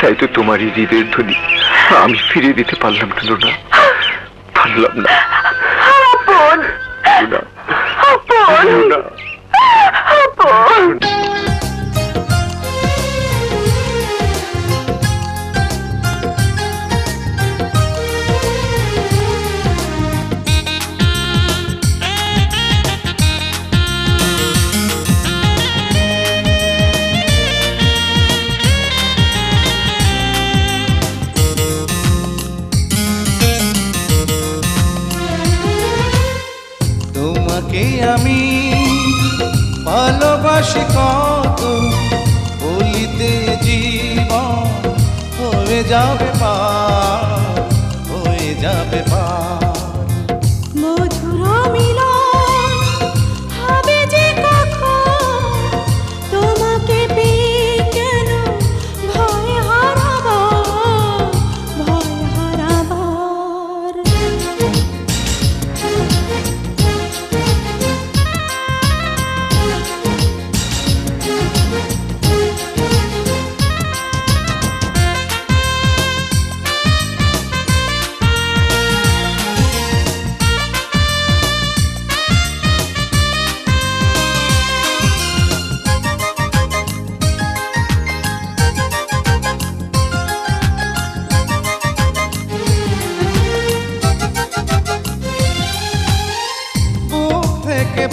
তাই তো তোমারই হৃদয়ের ধ্বনি। আমি ফিরিয়ে দিতে পারলাম না পারলাম না। আমি ভালোবাসি কত বলিতে জীবন হয়ে যাবে পা হয়ে যাবে পার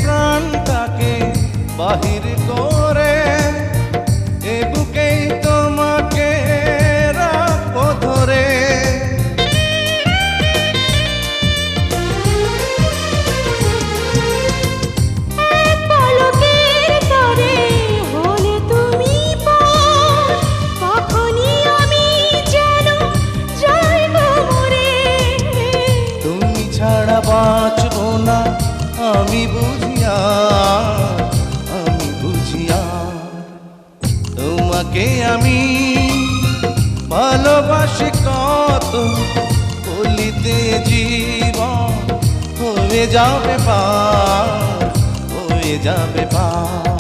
প্রাণটাকে বাহির করে এ বুকেই তোমাকে রাখব ধরে। তুমি ছাড়া বাঁচবো তোমাকে আমি ভালোবাসি কত বলিতে জীবন হয়ে যাবে পা হয়ে যাবে পার।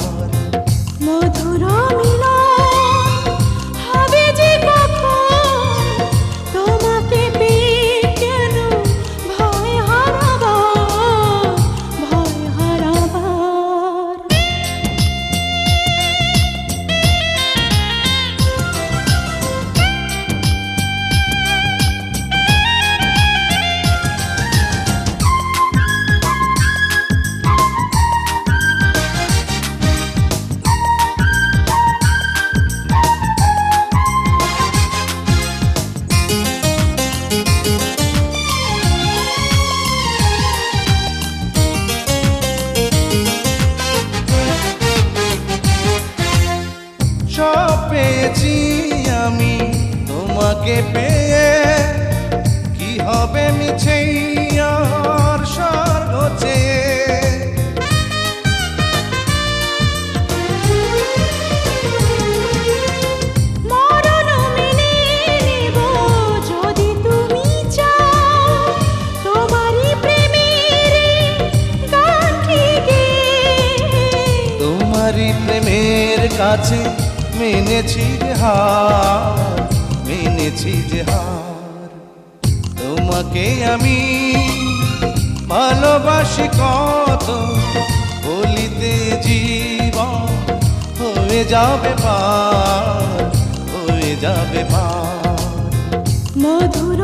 তোমাকে পেয়ে কি হবে মিছে আর স্বর্গ চেয়ে? প্রেমের কাছে মেনেছি হার মেনেছি যে হার। তোমাকে আমি ভালোবাসি কত, বলিতে জীবন হয়ে যাবে পার, হয়ে যাবে পার। মধুর